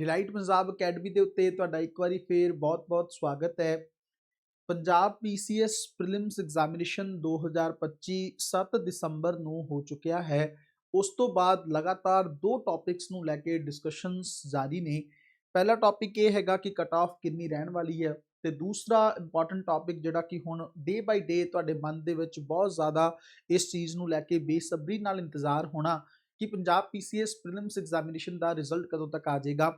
Delight Punjab academy ਦੇ ਉੱਤੇ ਤੁਹਾਡਾ ਇੱਕ ਵਾਰੀ ਫੇਰ ਬਹੁਤ-ਬਹੁਤ ਸਵਾਗਤ ਹੈ। ਪੰਜਾਬ ਪੀਸੀਐਸ ਪ੍ਰੀਲਿਮਸ ਐਗਜ਼ਾਮੀਨੇਸ਼ਨ 2025 7 ਦਸੰਬਰ ਨੂੰ ਹੋ ਚੁੱਕਿਆ ਹੈ। ਉਸ ਤੋਂ ਬਾਅਦ ਲਗਾਤਾਰ ਦੋ ਟੌਪਿਕਸ ਨੂੰ ਲੈ ਕੇ ਡਿਸਕਸ਼ਨਸ ਜਾਰੀ ਨੇ। ਪਹਿਲਾ ਟੌਪਿਕ ਇਹ ਹੈਗਾ ਕਿ ਕਟ ਆਫ ਕਿੰਨੀ ਰਹਿਣ ਵਾਲੀ ਹੈ ਤੇ ਦੂਸਰਾ ਇੰਪੋਰਟੈਂਟ ਟੌਪਿਕ ਜਿਹੜਾ ਕਿ ਹੁਣ ਡੇ ਬਾਈ ਡੇ ਤੁਹਾਡੇ ਮਨ ਦੇ ਵਿੱਚ ਬਹੁਤ ਜ਼ਿਆਦਾ ਇਸ ਚੀਜ਼ ਨੂੰ ਲੈ ਕੇ ਬੇਸਬਰੀ ਨਾਲ ਇੰਤਜ਼ਾਰ ਹੋਣਾ ਕਿ ਪੰਜਾਬ ਪੀਸੀਐਸ ਪ੍ਰੀਲਿਮਸ ਐਗਜ਼ਾਮੀਨੇਸ਼ਨ ਦਾ ਰਿਜ਼ਲਟ ਕਦੋਂ ਤੱਕ ਆ ਜਾਏਗਾ?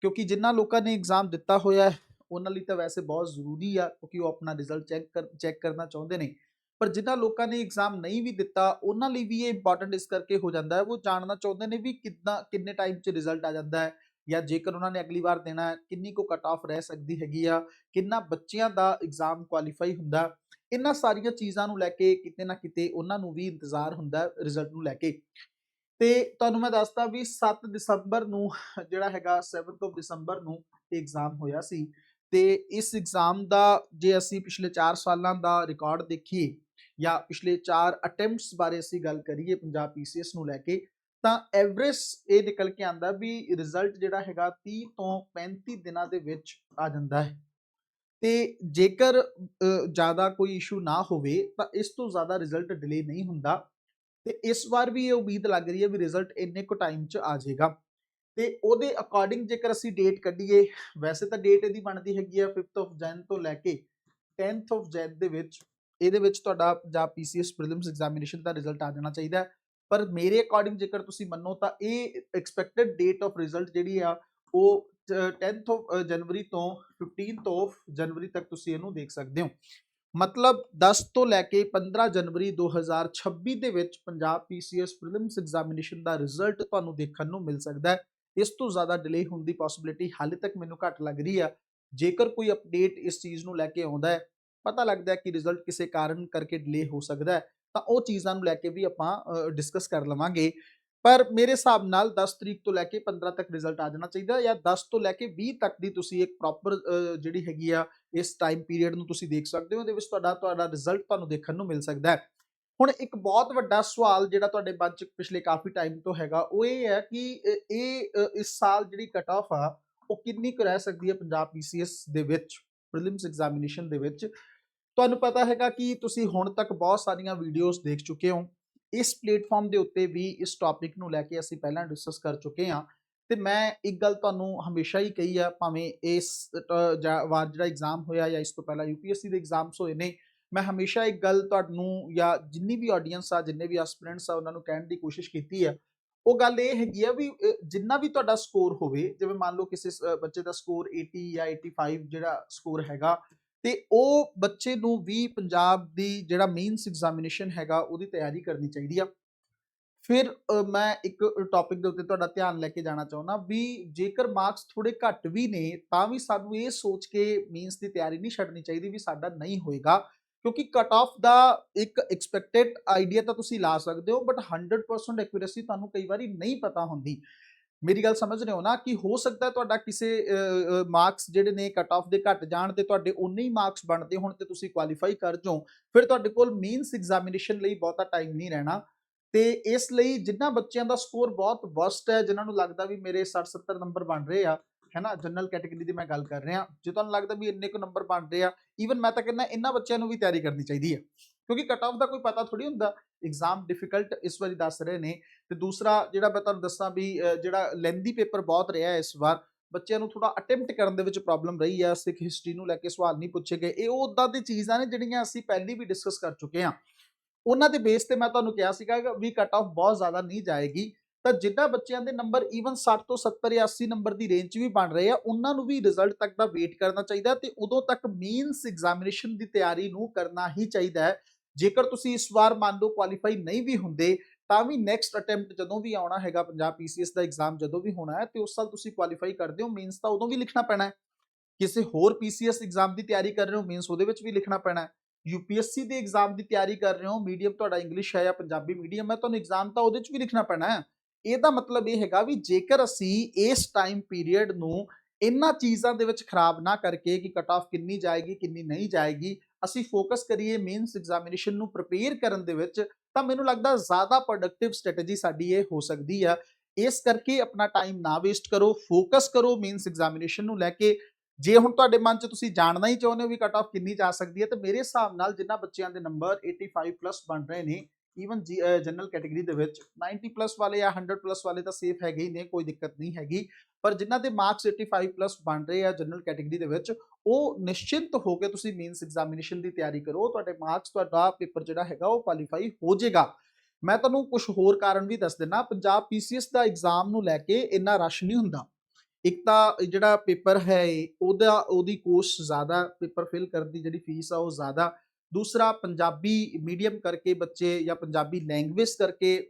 ਕਿਉਂਕਿ ਜਿਨ੍ਹਾਂ ਲੋਕਾਂ ਨੇ ਐਗਜ਼ਾਮ ਦਿੱਤਾ ਹੋਇਆ ਹੈ, ਉਹਨਾਂ ਲਈ ਤਾਂ ਵੈਸੇ ਬਹੁਤ ਜ਼ਰੂਰੀ ਆ, ਕਿਉਂਕਿ ਉਹ ਆਪਣਾ ਰਿਜ਼ਲਟ ਚੈੱਕ ਕਰ ਚੈੱਕ ਕਰਨਾ ਚਾਹੁੰਦੇ ਨੇ। ਪਰ ਜਿਨ੍ਹਾਂ ਲੋਕਾਂ ਨੇ ਐਗਜ਼ਾਮ ਨਹੀਂ ਵੀ ਦਿੱਤਾ, ਉਹਨਾਂ ਲਈ ਵੀ ਇਹ ਇੰਪੋਰਟੈਂਟ ਇਸ ਕਰਕੇ ਹੋ ਜਾਂਦਾ ਹੈ, ਉਹ ਜਾਣਨਾ ਚਾਹੁੰਦੇ ਨੇ ਵੀ ਕਿੰਨਾ ਕਿੰਨੇ ਟਾਈਮ 'ਚ ਰਿਜ਼ਲਟ ਆ ਜਾਂਦਾ ਹੈ। ਜਾਂ ਜੇਕਰ ਉਹਨਾਂ ਨੇ ਅਗਲੀ ਵਾਰ ਦੇਣਾ ਕਿੰਨੀ ਕੋ ਕਟ ਆਫ ਰਹਿ ਸਕਦੀ ਹੈਗੀ ਆ, ਕਿੰਨਾ ਬੱਚਿਆਂ ਦਾ ਐਗਜ਼ਾਮ ਕੁਆਲੀਫਾਈ ਹੁੰਦਾ ਇਹਨਾਂ ਸਾਰੀਆਂ ਚੀਜ਼ਾਂ ਨੂੰ ਲੈ ਕੇ ਕਿਤੇ ਨਾ ਕਿਤੇ ਉਹਨਾਂ ਨੂੰ ਵੀ ਇੰਤਜ਼ਾਰ ਹੁੰਦਾ ਰਿਜ਼ਲਟ ਨੂੰ ਲੈ ਕੇ। ਤੇ ਤੁਹਾਨੂੰ ਮੈਂ ਦੱਸਦਾ ਵੀ 7 ਦਸੰਬਰ ਨੂੰ, ਜਿਹੜਾ ਹੈਗਾ 7th ਆਫ ਦਸੰਬਰ ਨੂੰ ਐਗਜ਼ਾਮ ਹੋਇਆ ਸੀ ਤੇ ਇਸ ਐਗਜ਼ਾਮ ਦਾ ਜੇ ਅਸੀਂ ਪਿਛਲੇ 4 ਸਾਲਾਂ ਦਾ ਰਿਕਾਰਡ ਦੇਖੀਏ ਜਾਂ ਪਿਛਲੇ 4 ਅਟੈਂਪਟਸ ਬਾਰੇ ਅਸੀਂ ਗੱਲ ਕਰੀਏ ਪੰਜਾਬ ਪੀਸੀਐਸ ਨੂੰ ਲੈ ਕੇ, ਤਾਂ ਐਵਰੇਜ ਇਹ ਨਿਕਲ ਕੇ ਆਂਦਾ ਵੀ ਰਿਜ਼ਲਟ ਜਿਹੜਾ ਹੈਗਾ 30 ਤੋਂ 35 ਦਿਨਾਂ ਦੇ ਵਿੱਚ ਆ ਜਾਂਦਾ ਹੈ। ਤੇ ਜੇਕਰ ਜ਼ਿਆਦਾ ਕੋਈ ਇਸ਼ੂ ਨਾ ਹੋਵੇ ਤਾਂ ਇਸ ਤੋਂ ਜ਼ਿਆਦਾ ਰਿਜ਼ਲਟ ਡਿਲੇ ਨਹੀਂ ਹੁੰਦਾ। ਤੇ ਇਸ ਵਾਰ ਵੀ ਇਹ ਉਮੀਦ ਲੱਗ ਰਹੀ ਹੈ ਵੀ ਰਿਜ਼ਲਟ ਇੰਨੇ ਕੁ ਟਾਈਮ 'ਚ ਆ ਜਾਏਗਾ। ਤੇ ਉਹਦੇ ਅਕੋਰਡਿੰਗ ਜੇਕਰ ਅਸੀਂ ਡੇਟ ਕੱਢੀਏ, ਵੈਸੇ ਤਾਂ ਡੇਟ ਇਹਦੀ ਬਣਦੀ ਹੈਗੀ ਆ 5th ਆਫ ਜਨ ਤੋਂ ਲੈ ਕੇ 10th ਆਫ ਜਨ ਦੇ ਵਿੱਚ। ਇਹਦੇ ਵਿੱਚ ਤੁਹਾਡਾ ਪੰਜਾਬ ਪੀਸੀਐਸ ਪ੍ਰੀਲਿਮਸ ਐਗਜ਼ਾਮੀਨੇਸ਼ਨ ਦਾ ਰਿਜ਼ਲਟ ਆ ਜਾਣਾ ਚਾਹੀਦਾ। ਪਰ ਮੇਰੇ ਅਕੋਰਡਿੰਗ ਜੇਕਰ ਤੁਸੀਂ ਮੰਨੋ ਤਾਂ ਇਹ ਐਕਸਪੈਕਟਡ ਡੇਟ ਆਫ ਰਿਜ਼ਲਟ ਜਿਹੜੀ ਆ, ਉਹ 10th ਆਫ ਜਨਵਰੀ ਤੋਂ 15th ਆਫ ਜਨਵਰੀ ਤੱਕ ਤੁਸੀਂ ਇਹਨੂੰ ਦੇਖ ਸਕਦੇ ਹੋ। ਮਤਲਬ 10 ਤੋਂ ਲੈ ਕੇ 15 ਜਨਵਰੀ 2026 ਦੇ ਵਿੱਚ ਪੰਜਾਬ ਪੀਸੀਐਸ ਪ੍ਰੀਲਿਮਸ ਐਗਜ਼ਾਮੀਨੇਸ਼ਨ ਦਾ ਰਿਜ਼ਲਟ ਤੁਹਾਨੂੰ ਦੇਖਣ ਨੂੰ ਮਿਲ ਸਕਦਾ ਹੈ। ਇਸ ਤੋਂ ਜ਼ਿਆਦਾ ਡਿਲੇ ਹੋਣ ਦੀ ਪੋਸਿਬਿਲਿਟੀ ਹਾਲੇ ਤੱਕ ਮੈਨੂੰ ਘੱਟ ਲੱਗ ਰਹੀ ਆ। ਜੇਕਰ ਕੋਈ ਅਪਡੇਟ ਇਸ ਚੀਜ਼ ਨੂੰ ਲੈ ਕੇ ਆਉਂਦਾ ਹੈ, ਪਤਾ ਲੱਗਦਾ ਹੈ ਕਿ ਰਿਜ਼ਲਟ ਕਿਸੇ ਕਾਰਨ ਕਰਕੇ ਡਿਲੇ ਹੋ ਸਕਦਾ ਹੈ, ਤਾਂ ਉਹ ਚੀਜ਼ਾਂ ਨੂੰ ਲੈ ਕੇ ਵੀ ਆਪਾਂ ਡਿਸਕਸ ਕਰ ਲਵਾਂਗੇ। ਪਰ ਮੇਰੇ ਹਿਸਾਬ ਨਾਲ 10 ਤਰੀਕ ਤੋਂ ਲੈ ਕੇ 15 ਤੱਕ ਰਿਜ਼ਲਟ ਆ ਜਾਣਾ ਚਾਹੀਦਾ ਜਾਂ 10 ਤੋਂ ਲੈ ਕੇ 20 ਤੱਕ ਦੀ ਤੁਸੀਂ ਇੱਕ ਪ੍ਰੋਪਰ ਜਿਹੜੀ ਹੈਗੀ ਆ, ਇਸ ਟਾਈਮ ਪੀਰੀਅਡ ਨੂੰ ਤੁਸੀਂ ਦੇਖ ਸਕਦੇ ਹੋ, ਉਹਦੇ ਵਿੱਚ ਤੁਹਾਡਾ ਤੁਹਾਡਾ ਰਿਜ਼ਲਟ ਤੁਹਾਨੂੰ ਦੇਖਣ ਨੂੰ ਮਿਲ ਸਕਦਾ ਹੈ। ਹੁਣ ਇੱਕ ਬਹੁਤ ਵੱਡਾ ਸਵਾਲ ਜਿਹੜਾ ਤੁਹਾਡੇ ਮਨ 'ਚ ਪਿਛਲੇ ਕਾਫੀ ਟਾਈਮ ਤੋਂ ਹੈਗਾ, ਉਹ ਇਹ ਹੈ ਕਿ ਇਹ ਇਸ ਸਾਲ ਜਿਹੜੀ ਕਟ ਆਫ ਆ, ਉਹ ਕਿੰਨੀ ਕੁ ਰਹਿ ਸਕਦੀ ਹੈ ਪੰਜਾਬ ਪੀਸੀਐਸ ਦੇ ਵਿੱਚ ਪ੍ਰੀਲਿਮਸ ਐਗਜ਼ਾਮੀਨੇਸ਼ਨ ਦੇ ਵਿੱਚ? ਤੁਹਾਨੂੰ ਪਤਾ ਹੈਗਾ ਕਿ ਤੁਸੀਂ ਹੁਣ ਤੱਕ ਬਹੁਤ ਸਾਰੀਆਂ ਵੀਡੀਓਜ਼ ਦੇਖ ਚੁੱਕੇ ਹੋ। ਇਸ ਪਲੇਟਫਾਰਮ ਦੇ ਉੱਤੇ ਵੀ ਇਸ ਟੌਪਿਕ ਨੂੰ ਲੈ ਕੇ ਅਸੀਂ ਪਹਿਲਾਂ ਡਿਸਕਸ ਕਰ ਚੁੱਕੇ ਹਾਂ ਤੇ ਮੈਂ ਇੱਕ ਗੱਲ ਤੁਹਾਨੂੰ ਹਮੇਸ਼ਾ ਹੀ ਕਹੀ ਆ, ਭਾਵੇਂ ਇਸ ਵਾਰ ਜਿਹੜਾ ਐਗਜ਼ਾਮ ਹੋਇਆ ਜਾਂ ਇਸ ਤੋਂ ਪਹਿਲਾਂ ਯੂਪੀਐਸਸੀ ਦੇ ਐਗਜ਼ਾਮਸ ਹੋਏ ਨੇ, ਮੈਂ ਹਮੇਸ਼ਾ ਇੱਕ ਗੱਲ ਤੁਹਾਨੂੰ ਜਾਂ ਜਿੰਨੀ ਵੀ ਆਡੀਅנס ਆ, ਜਿੰਨੇ ਵੀ ਐਸਪੀਰੈਂਟਸ ਆ, ਉਹਨਾਂ ਨੂੰ ਕਹਿਣ ਦੀ ਕੋਸ਼ਿਸ਼ ਕੀਤੀ ਹੈ ਉਹ ਗੱਲ ਇਹ ਹੈਗੀ ਆ ਵੀ ਜਿੰਨਾ ਵੀ ਤੁਹਾਡਾ ਸਕੋਰ ਹੋਵੇ, ਜਿਵੇਂ ਮੰਨ ਲਓ ਕਿਸੇ ਬੱਚੇ ਦਾ ਸਕੋਰ 80 ਜਾਂ 85 ਜਿਹੜਾ ਸਕੋਰ ਹੈਗਾ ਤੇ ਉਹ ਬੱਚੇ ਨੂੰ ਵੀ ਪੰਜਾਬ ਦੀ ਜਿਹੜਾ ਮੇਨਸ ਐਗਜ਼ਾਮੀਨੇਸ਼ਨ ਹੈਗਾ, ਉਹਦੀ ਤਿਆਰੀ ਕਰਨੀ ਚਾਹੀਦੀ ਆ। ਫਿਰ ਮੈਂ ਇੱਕ ਟੌਪਿਕ ਦੇ ਉੱਤੇ ਤੁਹਾਡਾ ਧਿਆਨ ਲੈ ਕੇ ਜਾਣਾ ਚਾਹੁੰਦਾ ਵੀ ਜੇਕਰ ਮਾਰਕਸ ਥੋੜੇ ਘੱਟ ਵੀ ਨੇ, ਤਾਂ ਵੀ ਸਾਨੂੰ ਇਹ ਸੋਚ ਕੇ ਮੀਨਸ ਦੀ ਤਿਆਰੀ ਨਹੀਂ ਛੱਡਣੀ ਚਾਹੀਦੀ ਵੀ ਸਾਡਾ ਨਹੀਂ ਹੋਏਗਾ। ਕਿਉਂਕਿ ਕਟ ਆਫ ਦਾ ਇੱਕ ਐਕਸਪੈਕਟਡ ਆਈਡੀਆ ਤਾਂ ਤੁਸੀਂ ਲਾ ਸਕਦੇ ਹੋ ਬਟ 100% ਐਕੂਰੇਸੀ ਤੁਹਾਨੂੰ ਕਈ ਵਾਰੀ ਨਹੀਂ ਪਤਾ ਹੁੰਦੀ। ਮੇਰੀ ਗੱਲ ਸਮਝ ਰਹੇ ਹੋ ਨਾ ਕਿ ਹੋ ਸਕਦਾ ਤੁਹਾਡਾ ਕਿਸੇ ਮਾਰਕਸ ਜਿਹੜੇ ਨੇ ਕਟ ਆਫ ਦੇ ਘਟ ਜਾਣ ਤੇ ਤੁਹਾਡੇ ਉਨੇ ਹੀ ਮਾਰਕਸ ਬਣਦੇ ਹੁਣ ਤੇ ਤੁਸੀਂ ਕੁਆਲੀਫਾਈ ਕਰ ਜਾਓ। ਫਿਰ ਤੁਹਾਡੇ ਕੋਲ ਮੀਨਸ ਐਗਜ਼ਾਮੀਨੇਸ਼ਨ ਲਈ ਬਹੁਤਾ ਟਾਈਮ ਨਹੀਂ ਰਹਿਣਾ। ਤੇ ਇਸ ਲਈ ਜਿੰਨਾ ਬੱਚਿਆਂ ਦਾ ਸਕੋਰ ਬਹੁਤ ਵਰਸਟ ਹੈ, ਜਿਨ੍ਹਾਂ ਨੂੰ ਲੱਗਦਾ ਵੀ ਮੇਰੇ 60 70 ਨੰਬਰ ਬਣ ਰਹੇ ਆ, ਹੈਨਾ ਜਨਰਲ ਕੈਟਾਗਰੀ ਦੀ ਮੈਂ ਗੱਲ ਕਰ ਰਿਹਾ। ਜੇ ਤੁਹਾਨੂੰ ਲੱਗਦਾ ਵੀ ਇੰਨੇ ਕੁ ਨੰਬਰ ਬਣ ਰਹੇ ਆ ਈਵਨ ਮੈਂ ਤਾਂ ਕਹਿੰਦਾ ਇਹਨਾਂ ਬੱਚਿਆਂ ਨੂੰ ਵੀ ਤਿਆਰੀ ਕਰਨੀ ਚਾਹੀਦੀ ਹੈ। ਕਿਉਂਕਿ ਕਟ ਆਫ ਦਾ ਕੋਈ ਪਤਾ ਥੋੜੀ ਹੁੰਦਾ। ਐਗਜ਼ਾਮ ਡਿਫਿਕਲਟ ਇਸ ਵਾਰੀ ਦੱਸ ਰਹੇ ਨੇ। ਤੇ ਦੂਸਰਾ ਜਿਹੜਾ ਮੈਂ ਤੁਹਾਨੂੰ ਦੱਸਾਂ ਵੀ ਜਿਹੜਾ ਲੈਂਦੀ ਪੇਪਰ ਬਹੁਤ ਰਿਹਾ ਇਸ ਵਾਰ, ਬੱਚਿਆਂ ਨੂੰ ਥੋੜਾ ਅਟੈਂਪਟ ਕਰਨ ਦੇ ਵਿੱਚ ਪ੍ਰੋਬਲਮ ਰਹੀ ਆ, ਸਿੱਖ ਹਿਸਟਰੀ ਨੂੰ ਲੈ ਕੇ ਸਵਾਲ ਨਹੀਂ ਪੁੱਛੇ ਗਏ। ਇਹ ਉਹ ਉਦਾਂ ਦੀ ਚੀਜ਼ਾਂ ਨੇ ਜਿਹੜੀਆਂ ਅਸੀਂ ਪਹਿਲੀ ਵੀ ਡਿਸਕਸ ਕਰ ਚੁੱਕੇ ਹਾਂ। ਉਹਨਾਂ ਦੇ ਬੇਸ ਤੇ ਮੈਂ ਤੁਹਾਨੂੰ ਕਿਹਾ ਸੀਗਾ ਵੀ ਕਟ ਆਫ ਬਹੁਤ ਜ਼ਿਆਦਾ ਨਹੀਂ ਜਾਏਗੀ। ਤਾਂ ਜਿੱਦਾਂ ਬੱਚਿਆਂ ਦੇ ਨੰਬਰ ਈਵਨ 60 ਤੋਂ 70 ਜਾਂ 80 ਨੰਬਰ ਦੀ ਰੇਂਜ 'ਚ ਵੀ ਬਣ ਰਹੇ ਆ, ਉਹਨਾਂ ਨੂੰ ਵੀ ਰਿਜ਼ਲਟ ਤੱਕ ਦਾ ਵੇਟ ਕਰਨਾ ਚਾਹੀਦਾ ਤੇ ਉਦੋਂ ਤੱਕ ਮੀਨਸ ਐਗਜ਼ਾਮੀਨੇਸ਼ਨ ਦੀ ਤਿਆਰੀ ਨੂੰ ਕਰਨਾ ਹੀ ਚਾਹੀਦਾ ਹੈ। ਜੇਕਰ ਤੁਸੀਂ ਇਸ ਵਾਰ ਮੰਨ ਲਓ ਕੁਆਲੀਫਾਈ ਨਹੀਂ ਵੀ ਹੁੰਦੇ, ਤਾਂ ਵੀ ਨੈਕਸਟ ਅਟੈਂਪਟ ਜਦੋਂ ਵੀ ਆਉਣਾ ਹੈਗਾ ਪੰਜਾਬ ਪੀਸੀਐਸ ਦਾ ਐਗਜ਼ਾਮ ਜਦੋਂ ਵੀ ਹੋਣਾ ਹੈ, ਤੇ ਉਸ ਸਾਲ ਤੁਸੀਂ ਕੁਆਲੀਫਾਈ ਕਰਦੇ ਹੋ ਮੀਨਸ ਤਾਂ ਉਦੋਂ ਵੀ ਲਿਖਣਾ ਪੈਣਾ ਹੈ। ਕਿਸੇ ਹੋਰ ਪੀਸੀਐਸ ਐਗਜ਼ਾਮ ਦੀ ਤਿਆਰੀ ਕਰ ਰਹੇ ਹੋ ਮੀਨਸ ਉਹਦੇ ਵਿੱਚ ਵੀ ਲਿਖਣਾ ਪੈਣਾ ਹੈ। ਯੂਪੀਐਸਸੀ ਦੇ ਐਗਜ਼ਾਮ ਦੀ ਤਿਆਰੀ ਕਰ ਰਹੇ ਹੋ ਮੀਡੀਅਮ ਤੁਹਾਡਾ ਇੰਗਲਿਸ਼ ਹੈ ਜਾਂ ਪੰਜਾਬੀ ਮੀਡੀਅਮ ਹੈ, ਤੁਹਾਨੂੰ ਐਗਜ਼ਾਮ ਤਾਂ ਉਹਦੇ 'ਚ ਵੀ ਲਿਖਣਾ ਪੈਣਾ ਹੈ। ਇਹਦਾ ਮਤਲਬ ਇਹ ਹੈਗਾ ਵੀ ਜੇਕਰ ਅਸੀਂ ਇਸ ਟਾਈਮ ਪੀਰੀਅਡ ਨੂੰ ਇਹਨਾਂ ਚੀਜ਼ਾਂ ਦੇ ਵਿੱਚ ਖਰਾਬ ਨਾ ਕਰਕੇ ਕਿ ਕਟ ਆਫ ਕਿੰਨੀ ਜਾਏਗੀ, ਕਿੰਨੀ ਨਹੀਂ ਜਾਏਗੀ, ਅਸੀਂ ਫੋਕਸ ਕਰੀਏ ਮੇਨਸ ਐਗਜ਼ਾਮੀਨੇਸ਼ਨ ਨੂੰ ਪ੍ਰਪੇਅਰ ਕਰਨ ਦੇ ਵਿੱਚ, ਤਾਂ ਮੈਨੂੰ ਲੱਗਦਾ ਜ਼ਿਆਦਾ ਪ੍ਰੋਡਕਟਿਵ ਸਟ੍ਰੈਟਜੀ ਸਾਡੀ ਇਹ ਹੋ ਸਕਦੀ ਆ। ਇਸ ਕਰਕੇ ਆਪਣਾ ਟਾਈਮ ਨਾ ਵੇਸਟ ਕਰੋ ਫੋਕਸ ਕਰੋ ਮੇਨਸ ਐਗਜ਼ਾਮੀਨੇਸ਼ਨ ਨੂੰ ਲੈ ਕੇ। ਜੇ ਹੁਣ ਤੁਹਾਡੇ ਮਨ 'ਚ ਤੁਸੀਂ ਜਾਣਨਾ ਹੀ ਚਾਹੁੰਦੇ ਹੋ ਵੀ ਕਟ ਆਫ ਕਿੰਨੀ ਜਾ ਸਕਦੀ ਹੈ, ਤਾਂ ਮੇਰੇ ਹਿਸਾਬ ਨਾਲ ਜਿੰਨਾ ਬੱਚਿਆਂ ਦੇ ਨੰਬਰ 85 ਪਲੱਸ ਬਣ ਰਹੇ ਨੇ ਈਵਨ ਜਨਰਲ ਕੈਟਾਗਰੀ ਦੇ ਵਿੱਚ 90 ਪਲੱਸ ਵਾਲੇ ਜਾਂ 100 ਪਲੱਸ ਵਾਲੇ ਤਾਂ ਸੇਫ ਹੈਗੇ ਹੀ ਨੇ, ਕੋਈ ਦਿੱਕਤ ਨਹੀਂ ਹੈਗੀ। ਪਰ ਜਿਨ੍ਹਾਂ ਦੇ ਮਾਰਕਸ 85 ਪਲੱਸ ਬਣ ਰਹੇ ਆ ਜਨਰਲ ਕੈਟਾਗਰੀ ਦੇ ਵਿੱਚ, ਉਹ ਨਿਸ਼ਚਿੰਤ ਹੋ ਕੇ ਤੁਸੀਂ ਮੇਨਸ ਐਗਜ਼ਾਮੀਨੇਸ਼ਨ ਦੀ ਤਿਆਰੀ ਕਰੋ, ਤੁਹਾਡੇ ਮਾਰਕਸ ਤੁਹਾਡਾ ਪੇਪਰ ਜਿਹੜਾ ਹੈਗਾ ਉਹ ਕੁਆਲੀਫਾਈ ਹੋ ਜਾਏਗਾ। ਮੈਂ ਤੁਹਾਨੂੰ ਕੁਝ ਹੋਰ ਕਾਰਨ ਵੀ ਦੱਸ ਦਿੰਨਾ ਪੰਜਾਬ ਪੀਸੀਐਸ ਦਾ ਐਗਜ਼ਾਮ ਨੂੰ ਲੈ ਕੇ ਇੰਨਾ ਰਸ਼ ਨਹੀਂ ਹੁੰਦਾ। ਇੱਕ ਤਾਂ ਜਿਹੜਾ ਪੇਪਰ ਹੈ ਉਹਦਾ, ਉਹਦੀ ਕੋਸਟ ਜ਼ਿਆਦਾ ਪੇਪਰ ਫਿਲ ਕਰਨ ਦੀ ਜਿਹੜੀ ਫੀਸ ਆ ਉਹ ਜ਼ਿਆਦਾ। ਦੂਸਰਾ, ਪੰਜਾਬੀ ਮੀਡੀਅਮ ਕਰਕੇ ਬੱਚੇ ਜਾਂ ਪੰਜਾਬੀ ਲੈਂਗੁਏਜ ਕਰਕੇ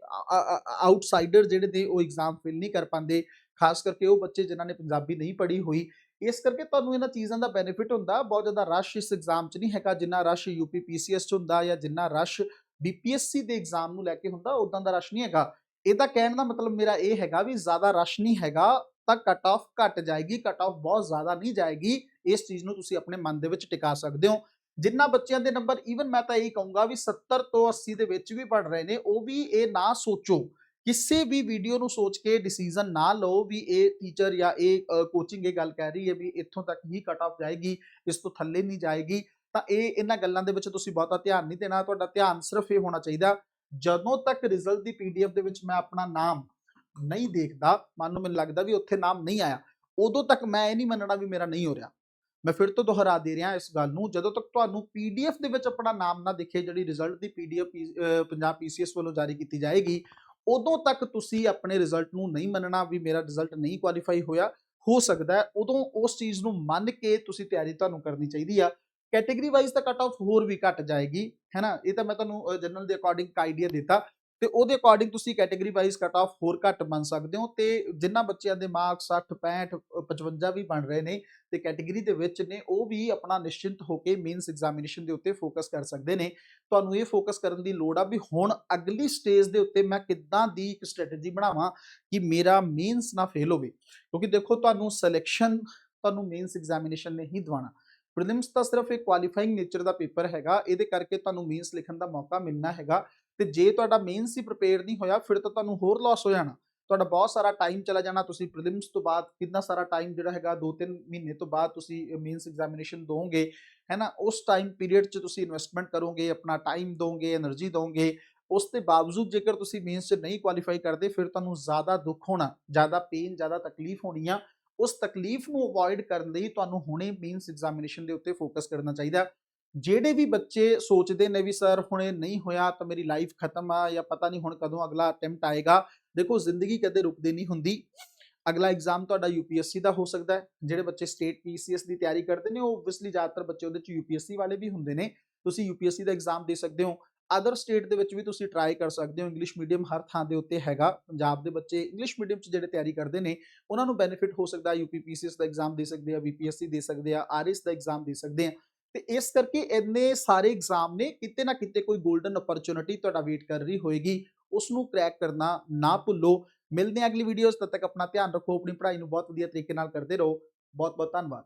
ਆਊਟਸਾਈਡਰ ਜਿਹੜੇ ਨੇ ਉਹ ਐਗਜ਼ਾਮ ਫਿਲ ਨਹੀਂ ਕਰ ਪਾਉਂਦੇ। ਖਾਸ ਕਰਕੇ ਉਹ ਬੱਚੇ ਜਿਨ੍ਹਾਂ ਨੇ ਪੰਜਾਬੀ ਨਹੀਂ ਪੜ੍ਹੀ ਹੋਈ, ਇਸ ਕਰਕੇ ਤੁਹਾਨੂੰ ਇਹਨਾਂ ਚੀਜ਼ਾਂ ਦਾ ਬੈਨੀਫਿਟ ਹੁੰਦਾ, ਬਹੁਤ ਜ਼ਿਆਦਾ ਰਸ਼ ਇਸ ਐਗਜ਼ਾਮ 'ਚ ਨਹੀਂ ਹੈਗਾ, ਜਿੰਨਾ ਰਸ਼ ਯੂਪੀ ਪੀਸੀਐਸ 'ਚ ਹੁੰਦਾ ਜਾਂ ਜਿੰਨਾ ਰਸ਼ ਬੀਪੀਐਸਸੀ ਦੇ ਐਗਜ਼ਾਮ ਨੂੰ ਲੈ ਕੇ ਹੁੰਦਾ ਉਦਾਂ ਦਾ ਰਸ਼ ਨਹੀਂ ਹੈਗਾ। ਇਹਦਾ ਕਹਿਣ ਦਾ ਮਤਲਬ ਮੇਰਾ ਇਹ ਹੈਗਾ ਵੀ ਜ਼ਿਆਦਾ ਰਸ਼ ਨਹੀਂ ਹੈਗਾ, ਤਾਂ ਕਟ ਆਫ ਘਟ ਜਾਏਗੀ ਕਟ ਆਫ ਬਹੁਤ ਜ਼ਿਆਦਾ ਨਹੀਂ ਜਾਏਗੀ, ਇਸ ਚੀਜ਼ ਨੂੰ ਤੁਸੀਂ ਆਪਣੇ ਮਨ ਦੇ ਵਿੱਚ ਟਿਕਾ ਸਕਦੇ ਹੋ। ਜਿੰਨਾ ਬੱਚਿਆਂ ਦੇ ਨੰਬਰ ਈਵਨ ਮੈਂ ਤਾਂ ਇਹ ਕਹੂੰਗਾ ਵੀ 70 ਤੋਂ 80 ਦੇ ਵਿੱਚ ਵੀ ਪੜ ਰਹੇ ਨੇ, ਉਹ ਵੀ ਇਹ ਨਾ ਸੋਚੋ। ਕਿਸੇ ਵੀ ਵੀਡੀਓ ਨੂੰ ਸੋਚ ਕੇ ਡਿਸੀਜਨ ਨਾ ਲਓ ਵੀ ਇਹ ਟੀਚਰ ਜਾਂ ਇਹ ਕੋਚਿੰਗ ਇਹ ਗੱਲ ਕਹਿ ਰਹੀ ਹੈ ਵੀ ਇੱਥੋਂ ਤੱਕ ਹੀ ਕਟ ਆਫ ਜਾਏਗੀ, ਇਸ ਤੋਂ ਥੱਲੇ ਨਹੀਂ ਜਾਏਗੀ। ਤਾਂ ਇਹ ਇਹਨਾਂ ਗੱਲਾਂ ਦੇ ਵਿੱਚ ਤੁਸੀਂ ਬਹੁਤਾ ਧਿਆਨ ਨਹੀਂ ਦੇਣਾ, ਤੁਹਾਡਾ ਧਿਆਨ ਸਿਰਫ ਇਹ ਹੋਣਾ ਚਾਹੀਦਾ, ਜਦੋਂ ਤੱਕ ਰਿਜ਼ਲਟ ਦੀ ਪੀਡੀਐਫ ਦੇ ਵਿੱਚ ਮੈਂ ਆਪਣਾ ਨਾਮ ਨਹੀਂ ਦੇਖਦਾ, ਮਨ ਨੂੰ ਮੈਨੂੰ ਲੱਗਦਾ ਵੀ ਉੱਥੇ ਨਾਮ ਨਹੀਂ ਆਇਆ, ਉਦੋਂ ਤੱਕ ਮੈਂ ਇਹ ਨਹੀਂ ਮੰਨਣਾ ਵੀ ਮੇਰਾ ਨਹੀਂ ਹੋ ਰਿਹਾ। ਮੈਂ ਫਿਰ ਤੋਂ ਦੁਹਰਾ ਦੇ ਰਿਹਾ ਇਸ ਗੱਲ ਨੂੰ, ਜਦੋਂ ਤੱਕ ਤੁਹਾਨੂੰ ਪੀਡੀਐਫ ਦੇ ਵਿੱਚ ਆਪਣਾ ਨਾਮ ਨਾ ਦਿਖੇ, ਜਿਹੜੀ ਰਿਜ਼ਲਟ ਦੀ ਪੀਡੀਐਫ ਪੰਜਾਬ ਪੀਸੀਐਸ ਵੱਲੋਂ ਜਾਰੀ ਕੀਤੀ ਜਾਏਗੀ ਉਦੋਂ ਤੱਕ ਤੁਸੀਂ ਆਪਣੇ ਰਿਜ਼ਲਟ ਨੂੰ ਨਹੀਂ ਮੰਨਣਾ ਵੀ ਮੇਰਾ ਰਿਜ਼ਲਟ ਨਹੀਂ ਕੁਆਲੀਫਾਈ ਹੋਇਆ, ਹੋ ਸਕਦਾ ਹੈ। ਉਦੋਂ ਉਸ ਚੀਜ਼ ਨੂੰ ਮੰਨ ਕੇ ਤੁਸੀਂ ਤਿਆਰੀ ਤੁਹਾਨੂੰ ਕਰਨੀ ਚਾਹੀਦੀ ਆ। ਕੈਟਾਗਰੀ ਵਾਈਜ਼ ਤਾਂ ਕੱਟ ਆਫ ਹੋਰ ਵੀ ਘਟ ਜਾਏਗੀ ਹੈਨਾ ਇਹ ਤਾਂ ਮੈਂ ਤੁਹਾਨੂੰ ਜਨਰਲ ਦੇ ਅਕੋਰਡਿੰਗ ਆਈਡੀਆ ਦਿੱਤਾ। ਤੇ ਉਹਦੇ ਅਕੋਰਡਿੰਗ ਤੁਸੀਂ ਕੈਟਾਗਰੀ ਵਾਈਜ਼ ਕਟ ਆਫ ਹੋਰ ਘੱਟ ਬਣ ਸਕਦੇ ਹੋ ਤੇ ਜਿੰਨਾ ਬੱਚਿਆਂ ਦੇ ਮਾਰਕਸ 60 65 55 ਵੀ ਬਣ ਰਹੇ ਨੇ ਤੇ ਕੈਟਾਗਰੀ ਦੇ ਵਿੱਚ ਨੇ ਉਹ ਵੀ ਆਪਣਾ ਨਿਸ਼ਚਿੰਤ ਹੋ ਕੇ ਮੇਨਸ ਐਗਜ਼ਾਮੀਨੇਸ਼ਨ ਦੇ ਉੱਤੇ ਫੋਕਸ ਕਰ ਸਕਦੇ ਨੇ। ਤੁਹਾਨੂੰ ਇਹ ਫੋਕਸ ਕਰਨ ਦੀ ਲੋੜ ਆ ਵੀ ਹੁਣ ਅਗਲੀ ਸਟੇਜ ਦੇ ਉੱਤੇ ਮੈਂ ਕਿੱਦਾਂ ਦੀ ਇੱਕ ਸਟ੍ਰੈਟਜੀ ਬਣਾਵਾਂ ਕਿ ਮੇਰਾ ਮੇਨਸ ਨਾ ਫੇਲ ਹੋਵੇ। ਕਿਉਂਕਿ ਦੇਖੋ ਤੁਹਾਨੂੰ ਸਿਲੈਕਸ਼ਨ ਤੁਹਾਨੂੰ ਮੇਨਸ ਐਗਜ਼ਾਮੀਨੇਸ਼ਨ ਨੇ ਹੀ ਦਵਾਣਾ ਪ੍ਰੀਲਿਮਸ ਤਾਂ ਸਿਰਫ ਇੱਕ ਕੁਆਲੀਫਾਈਂਗ ਨੇਚਰ ਦਾ ਪੇਪਰ ਹੈਗਾ, ਇਹਦੇ ਕਰਕੇ ਤੁਹਾਨੂੰ ਮੇਨਸ ਲਿਖਣ ਦਾ ਮੌਕਾ ਮਿਲਣਾ ਹੈਗਾ। ਤੇ ਜੇ ਤੁਹਾਡਾ ਮੇਨਸ ਹੀ ਪ੍ਰਪੇਅਰ ਨਹੀਂ ਹੋਇਆ, ਫਿਰ ਤਾਂ ਤੁਹਾਨੂੰ ਹੋਰ ਲਾਸ ਹੋ ਜਾਣਾ। ਤੁਹਾਡਾ ਬਹੁਤ ਸਾਰਾ ਟਾਈਮ ਚਲਾ ਜਾਣਾ, ਤੁਸੀਂ ਪ੍ਰੀਲਿਮਸ ਤੋਂ ਬਾਅਦ ਕਿੰਨਾ ਸਾਰਾ ਟਾਈਮ ਜਿਹੜਾ ਹੈਗਾ 2-3 ਮਹੀਨੇ ਤੋਂ ਬਾਅਦ ਤੁਸੀਂ ਮੇਨਸ ਐਗਜ਼ਾਮੀਨੇਸ਼ਨ ਦੋਗੇ ਹੈ ਨਾ ਉਸ ਟਾਈਮ ਪੀਰੀਅਡ 'ਚ ਤੁਸੀਂ ਇਨਵੈਸਟਮੈਂਟ ਕਰੋਗੇ, ਆਪਣਾ ਟਾਈਮ ਦੋਗੇ એનર્ਜੀ ਦੋਗੇ, ਉਸ ਤੇ ਬਾਵਜੂਦ ਜੇਕਰ ਤੁਸੀਂ ਮੇਨਸ 'ਚ ਨਹੀਂ ਕੁਆਲੀਫਾਈ ਕਰਦੇ, ਫਿਰ ਤੁਹਾਨੂੰ ਜ਼ਿਆਦਾ ਦੁੱਖ ਹੋਣਾ, ਜ਼ਿਆਦਾ ਪੇਨ ਜ਼ਿਆਦਾ ਤਕਲੀਫ ਹੋਣੀ ਆ। ਉਸ ਤਕਲੀਫ ਨੂੰ ਅਵੋਇਡ ਕਰਨ ਲਈ ਤੁਹਾਨੂੰ ਹੁਣੇ ਮੇਨਸ ਐਗਜ਼ਾਮੀਨੇਸ਼ਨ ਦੇ ਉੱਤੇ ਫੋਕਸ ਕਰਨਾ ਚਾਹੀਦਾ। ਜਿਹੜੇ ਵੀ ਬੱਚੇ ਸੋਚਦੇ ਨੇ ਵੀ ਸਰ ਹੁਣ ਇਹ ਨਹੀਂ ਹੋਇਆ ਤਾਂ ਮੇਰੀ ਲਾਈਫ ਖਤਮ ਆ ਜਾਂ ਪਤਾ ਨਹੀਂ ਹੁਣ ਕਦੋਂ ਅਗਲਾ ਅਟੈਂਪਟ ਆਏਗਾ, ਦੇਖੋ ਜ਼ਿੰਦਗੀ ਕਦੇ ਰੁਕਦੀ ਨਹੀਂ ਹੁੰਦੀ। ਅਗਲਾ ਐਗਜ਼ਾਮ ਤੁਹਾਡਾ ਯੂਪੀਐਸਸੀ ਦਾ ਹੋ ਸਕਦਾ ਹੈ। ਜਿਹੜੇ ਬੱਚੇ ਸਟੇਟ ਪੀਸੀਐਸ ਦੀ ਤਿਆਰੀ ਕਰਦੇ ਨੇ, ਉਹ ਓਬਵੀਅਸਲੀ ਜ਼ਿਆਦਾਤਰ ਬੱਚੇ ਉਹਦੇ ਚ ਯੂਪੀਐਸਸੀ ਵਾਲੇ ਵੀ ਹੁੰਦੇ ਨੇ। ਤੁਸੀਂ ਯੂਪੀਐਸਸੀ ਦਾ ਐਗਜ਼ਾਮ ਦੇ ਸਕਦੇ ਹੋ। ਅਦਰ ਸਟੇਟ ਦੇ ਵਿੱਚ ਵੀ ਤੁਸੀਂ ਟਰਾਈ ਕਰ ਸਕਦੇ ਹੋ। ਇੰਗਲਿਸ਼ ਮੀਡੀਅਮ ਹਰ ਥਾਂ ਦੇ ਉੱਤੇ ਹੈਗਾ। ਪੰਜਾਬ ਦੇ ਬੱਚੇ ਇੰਗਲਿਸ਼ ਮੀਡੀਅਮ 'ਚ ਜਿਹੜੇ ਤਿਆਰੀ ਕਰਦੇ ਨੇ, ਉਹਨਾਂ ਨੂੰ ਬੈਨੀਫਿਟ ਹੋ ਸਕਦਾ ਯੂਪੀਪੀਸੀਐਸ ਦਾ ਐਗਜ਼ਾਮ ਦੇ ਸਕਦੇ ਆ ਬੀਪੀਐਸਸੀ ਦੇ ਸਕਦੇ ਆ ਆਰਐਸ ਦਾ ਐਗਜ਼ਾਮ ਦੇ ਸਕਦੇ ਆ। ਤੇ ਇਸ ਕਰਕੇ ਇੰਨੇ ਸਾਰੇ ਐਗਜ਼ਾਮ ਨੇ, ਕਿਤੇ ਨਾ ਕਿਤੇ ਕੋਈ 골ਡਨ ਅਪਰਚੂਨਿਟੀ ਤੁਹਾਡਾ ਵੇਟ ਕਰ ਰਹੀ ਹੋਏਗੀ। ਉਸ ਨੂੰ ਕ੍ਰੈਕ ਕਰਨਾ ਨਾ ਭੁੱਲੋ। ਮਿਲਦੇ ਹਾਂ ਅਗਲੀ ਵੀਡੀਓਜ਼ ਤਦ ਤੱਕ ਆਪਣਾ ਧਿਆਨ ਰੱਖੋ, ਆਪਣੀ ਪੜ੍ਹਾਈ ਨੂੰ ਬਹੁਤ ਵਧੀਆ ਤਰੀਕੇ ਨਾਲ ਕਰਦੇ ਰਹੋ। ਬਹੁਤ ਬਹੁਤ ਧੰਨਵਾਦ।